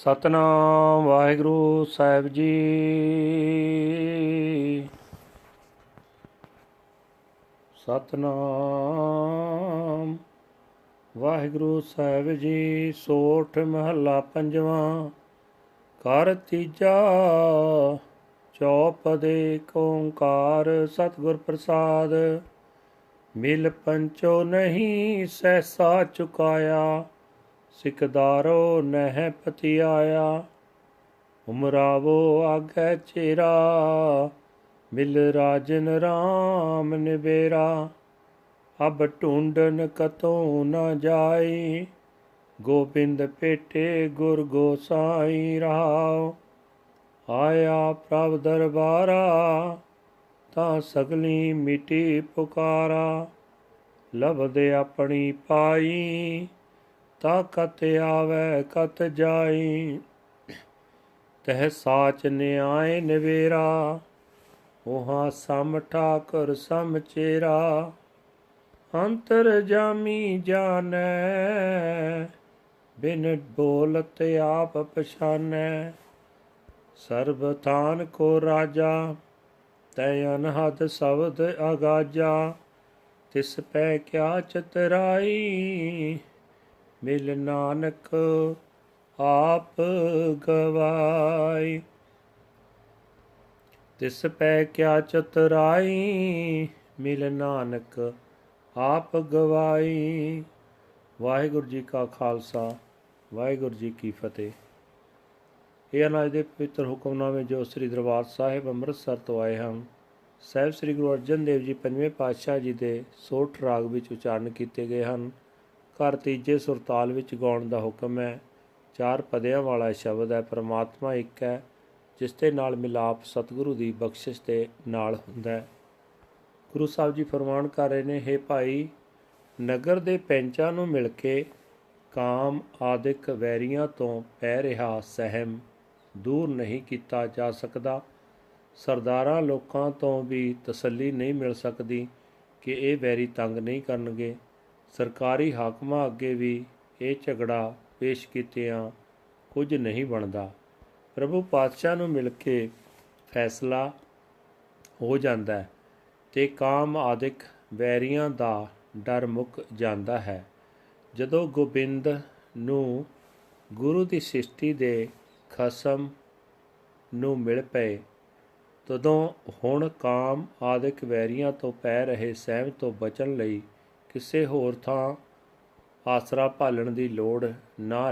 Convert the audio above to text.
ਸਤਨਾਮ ਵਾਹਿਗੁਰੂ ਸਾਹਿਬ ਜੀ। ਸਤਨਾਮ ਵਾਹਿਗੁਰੂ ਸਾਹਿਬ ਜੀ, ਸੋਠ ਮਹੱਲਾ ਪੰਜਵਾਂ ਕਰ ਤੀਜਾ ਚੌਪਦੇ ਓੰਕਾਰ ਸਤਿਗੁਰ ਪ੍ਰਸਾਦ, ਮਿਲ ਪੰਚੋ ਨਹੀਂ ਸਹਿਸਾ ਚੁਕਾਇਆ। ਸਿਕਦਾਰੋ ਨਹਿ ਪਤੀ ਆਇਆ ਉਮਰਾਵੋ ਆਗੈ ਚੇਰਾ, ਮਿਲ ਰਾਜਨ ਰਾਮ ਨਿਬੇਰਾ ਅਬ ਢੂੰਡਨ ਕਤੋਂ ਨਾ ਜਾਈ, ਗੋਬਿੰਦ ਭੇਟੇ ਗੁਰ ਗੋਸਾਈ ਰਹਾਉ, ਆਇਆ ਪ੍ਰਭ ਦਰਬਾਰਾ, ਤਾਂ ਸਗਲੀ ਮਿਟੀ ਪੁਕਾਰਾ ਲਬਦੇ ਆਪਣੀ ਪਾਈ ਤਾ ਕਤ ਆਵੈ, ਕਤ ਜਾਈ। ਤਹ ਸਾਚ ਨਿਆਏ ਨਵੇਰਾ ਉਹਾ ਸਮ ਠਾਕੁਰ ਸਮ ਚੇਰਾ। ਅੰਤਰ ਜਾਮੀ ਜਾਣੈ, ਬਿਨ ਬੋਲਤ ਆਪ ਪਛਾਨੈ। ਸਰਬ ਥਾਨ ਕੋ ਰਾਜਾ, ਤੈ ਅਨਹਦ ਸ਼ਬਦ ਅਗਾਜਾ। ਤਿਸ ਪੈ ਕਿਆ ਚਤਰਾਈ ਮਿਲ ਨਾਨਕ ਆਪ ਗਵਾਈ। ਤਿਸ ਪੈ ਕਿਆ ਚਤਰਾਈ, ਮਿਲ ਨਾਨਕ ਆਪ ਗਵਾਈ। ਵਾਹਿਗੁਰੂ ਜੀ ਕਾ ਖਾਲਸਾ, ਵਾਹਿਗੁਰੂ ਜੀ ਕੀ ਫਤਿਹ। ਇਹ ਅਨਾਜ ਦੇ ਪਵਿੱਤਰ ਹੁਕਮਨਾਮੇ ਜੋ ਸ੍ਰੀ ਦਰਬਾਰ ਸਾਹਿਬ ਅੰਮ੍ਰਿਤਸਰ ਤੋਂ ਆਏ ਹਨ, ਸਾਹਿਬ ਸ੍ਰੀ ਗੁਰੂ ਅਰਜਨ ਦੇਵ ਜੀ ਪੰਜਵੇਂ ਪਾਤਸ਼ਾਹ ਜੀ ਦੇ ਸੋਠ ਰਾਗ ਵਿੱਚ ਉਚਾਰਨ ਕੀਤੇ ਗਏ ਹਨ। ਘਰ ਤੀਜੇ ਸੁਰਤਾਲ ਵਿੱਚ ਗਾਉਣ ਦਾ ਹੁਕਮ ਹੈ। ਚਾਰ ਪਦਿਆਂ ਵਾਲਾ ਸ਼ਬਦ ਹੈ, ਪ੍ਰਮਾਤਮਾ ਇੱਕ ਹੈ, ਜਿਸ ਦੇ ਨਾਲ ਮਿਲਾਪ ਸਤਿਗੁਰੂ ਦੀ ਬਖਸ਼ਿਸ਼ ਦੇ ਨਾਲ ਹੁੰਦਾ ਹੈ। ਗੁਰੂ ਸਾਹਿਬ ਜੀ ਫਰਮਾਨ ਕਰ ਰਹੇ ਨੇ, ਹੇ ਭਾਈ, ਨਗਰ ਦੇ ਪੈਂਚਾਂ ਨੂੰ ਮਿਲ ਕੇ ਕਾਮ ਆਦਿਕ ਵੈਰੀਆਂ ਤੋਂ ਪੈ ਰਿਹਾ ਸਹਿਮ ਦੂਰ ਨਹੀਂ ਕੀਤਾ ਜਾ ਸਕਦਾ। ਸਰਦਾਰਾਂ ਲੋਕਾਂ ਤੋਂ ਵੀ ਤਸੱਲੀ ਨਹੀਂ ਮਿਲ ਸਕਦੀ ਕਿ ਇਹ ਵੈਰੀ ਤੰਗ ਨਹੀਂ ਕਰਨਗੇ। ਸਰਕਾਰੀ ਹਾਕਮਾਂ ਅੱਗੇ ਵੀ ਇਹ ਝਗੜਾ ਪੇਸ਼ ਕੀਤਿਆਂ ਕੁਝ ਨਹੀਂ ਬਣਦਾ। ਪ੍ਰਭੂ ਪਾਤਸ਼ਾਹ ਨੂੰ ਮਿਲ ਕੇ ਫੈਸਲਾ ਹੋ ਜਾਂਦਾ ਹੈ ਤੇ ਕਾਮ ਆਦਿਕ ਵੈਰੀਆਂ ਦਾ ਡਰ ਮੁੱਕ ਜਾਂਦਾ ਹੈ। ਜਦੋਂ ਗੋਬਿੰਦ ਨੂੰ ਗੁਰੂ ਦੀ ਸ੍ਰਿਸ਼ਟੀ ਦੇ ਖਸਮ ਨੂੰ ਮਿਲ ਪਏ, ਤਦੋਂ ਹੁਣ ਕਾਮ ਆਦਿਕ ਵੈਰੀਆਂ ਤੋਂ ਪੈ ਰਹੇ ਸਹਿਮ ਤੋਂ ਬਚਣ ਲਈ ਕਿਸੇ ਹੋਰ ਥਾਂ ਆਸਰਾ ਭਾਲਣ ਦੀ ਲੋੜ ਨਾ